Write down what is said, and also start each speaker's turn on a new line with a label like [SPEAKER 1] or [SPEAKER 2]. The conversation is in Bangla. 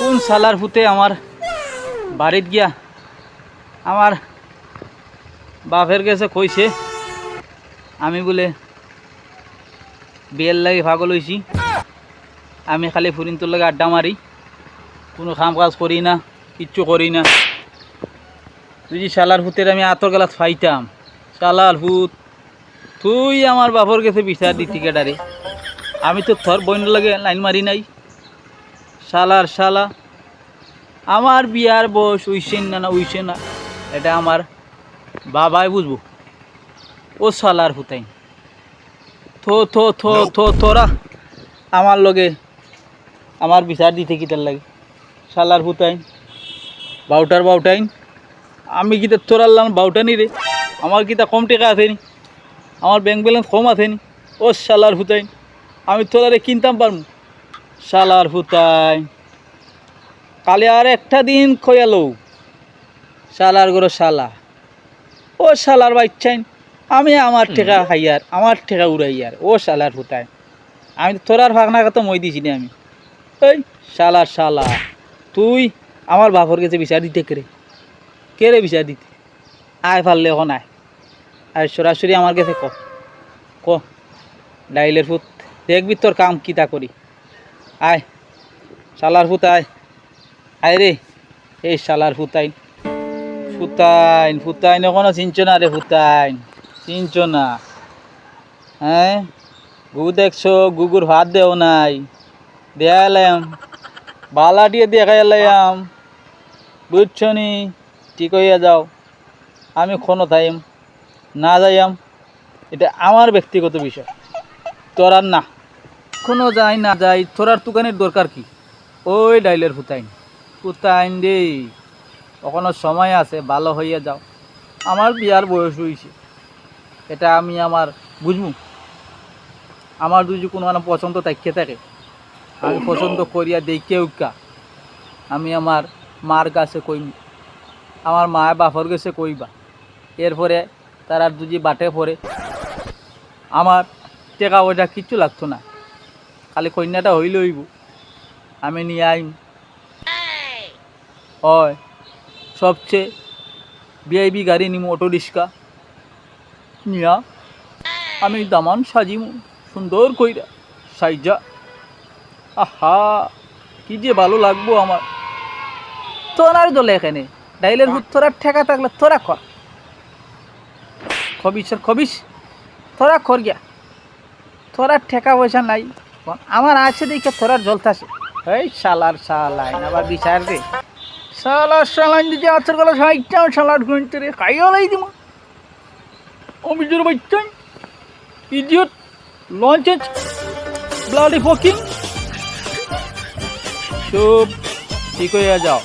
[SPEAKER 1] কোন সালার ফুতে আমার বাড়িত গিয়া আমার বাপের কাছে কইছে, আমি বলে, বিয়ের লাগে পাগল হয়েছি আমি খালি ফুরিনটোর লাগে আড্ডা মারি। কোনো কাম কাজ করি না, কিচ্ছু করি না। যদি শালার ভূতের আমি আতর গেলাত ফাইতাম, শালার ভূত, তুই আমার বাপর কাছে বিচার দিতি কেডারে আমি তো থর বইন লাগে লাইন মারি নাই। শালার শালা। আমার বিয়ার বয়স উইসেন না না উইসে না এটা আমার বাবাই বুঝব। ও শালার হুতাই থো থো থো থো তোরা আমার লগে আমার বিচার দিতে কিতার লাগে। শালার হুতাইন বাউটার বাউটাইন। আমি কিতা তোরাল্লাম বাউটানি রে। আমার কিতা কম টাকা আছে নি। আমার ব্যাংক ব্যালেন্স কম আছে নি। ও শালার হুতাইন আমি তোরারে কিনতাম পারমু। শালার হুতাইন কালে আর একটা দিন খয়ালো। শালার গরো শালা। ও শালার বাচ্চাইন আমি আমার টেকা খাইয়ার আমার টেকা উড়াইয়ার ও শালার হুতাইন আমি তো তোরার ফাঁকনা কথা মই দিছি না আমি। এই শালার শালা তুই আমার বাপর কাছে বিচার দিতে কেরে? কে রে বিচার দিতে? আয় ফাললে এখন আয়। আয় সরাসরি আমার কাছে ক। ক। ডাইলের ফুট দেখবি তোর কাম কি তা করি। আয়, শালার ফুত আয় রে, এই শালার ফুতাইন। ফুতাইন ফুতাইন এখনও চিনছ না রে ফুতাইন, চিনছ না। হ্যাঁ গু দেখছ, গুগুর ভাত দেও নাই। দেয়ালাম বালা দিয়ে দেখাইলাম বুঝছ নি, ঠিক হইয়া যাও। আমি কোনো থাইম, না যাইয়াম। এটা আমার ব্যক্তিগত বিষয়। তোরার না। কোনো যাই না যাই তোরার দোকানের দরকার কি? ওই ডাইলের ফুতাইন ফুতাইন রে কখনো সময় আছে, ভালো হইয়া যাও। আমার বিয়ার বয়স হয়েছে এটা আমি আমার বুঝব আমার যদি কোনো মানে পছন্দ তাকিয়ে থাকে, আমি পছন্দ করিয়া দেখে উকা আমি আমার মার কাছে কইম। আমার মা বাপর কাছে কইবা। এরপরে তারা দুজি বাটে পড়ে, আমার টেকা ওটা কিচ্ছু লাগতো না। খালি কন্যাটা হইলে হইব। আমি নিয়ে আইম। হয়, সবচেয়ে ভিআইপি গাড়ি নিম, অটো রিক্সা। নিয়া, আমি দামান সাজিমু, সুন্দর কইরা সাইজা। আহা, কি যে ভালো লাগবো আমার। তোরার দলে এখানে, ডাইলের হুত তোরার ঠেকা থাকলে তোরা কর। খবিস খবিস, তোরা কর গিয়া। তোরার ঠেকা পয়সা নাই। আমার আছে দেখে তোরার জলতাছে এই শালার সালাইন আবার বিচার রে শালার শালাইন দিয়ে আছর গলা সাইটা শালার গুনতে রে খাইও লাই দিমা। ও মিজুর বাচ্চাই ইডিয়ট লঞ্চেজ ব্লাডি ফকিং। চুপ, ঠিক হয়ে যাও।